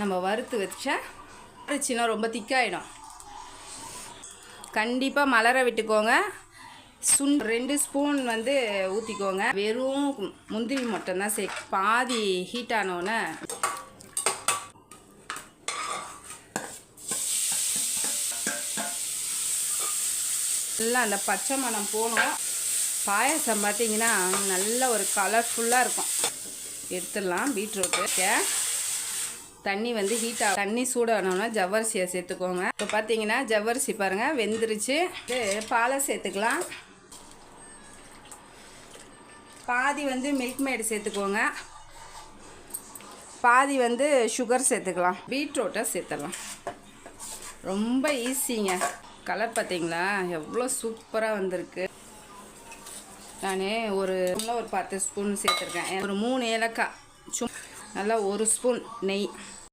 நம்ம வறுத்து வச்சா அரைச்சினா ரொம்ப திக்காயிடும். கண்டிப்பாக மலர விட்டுக்கோங்க. சுண் ரெண்டு ஸ்பூன் வந்து ஊற்றிக்கோங்க வெறும் முந்திரி மட்டும்தான் சே பாதி ஹீட் ஆனோடனே நல்லா அந்த பச்சை மணம் போகணும் பாயசம் பார்த்தீங்கன்னா நல்ல ஒரு கலர்ஃபுல்லாக இருக்கும். எடுத்துடலாம் பீட்ரூட்டு தண்ணி வந்து ஹீட் ஆகும் தண்ணி சூடானோன்னா ஜவ்வரிசியை சேர்த்துக்கோங்க. இப்போ பார்த்தீங்கன்னா ஜவ்வரிசி பாருங்கள் வெந்துருச்சு. பாலை சேர்த்துக்கலாம். பாதி வந்து மில்க் மேடு சேர்த்துக்கோங்க. பாதி வந்து சுகர் சேர்த்துக்கலாம். பீட்ரூட்டை சேர்த்துடலாம். ரொம்ப ஈஸிங்க கலர் பார்த்தீங்களா எவ்வளோ சூப்பராக வந்திருக்கு. நான் ஒரு ஒரு பத்து ஸ்பூன் சேர்த்துருக்கேன். ஒரு மூணு ஏலக்காய். சும் நல்லா ஒரு ஸ்பூன் நெய்.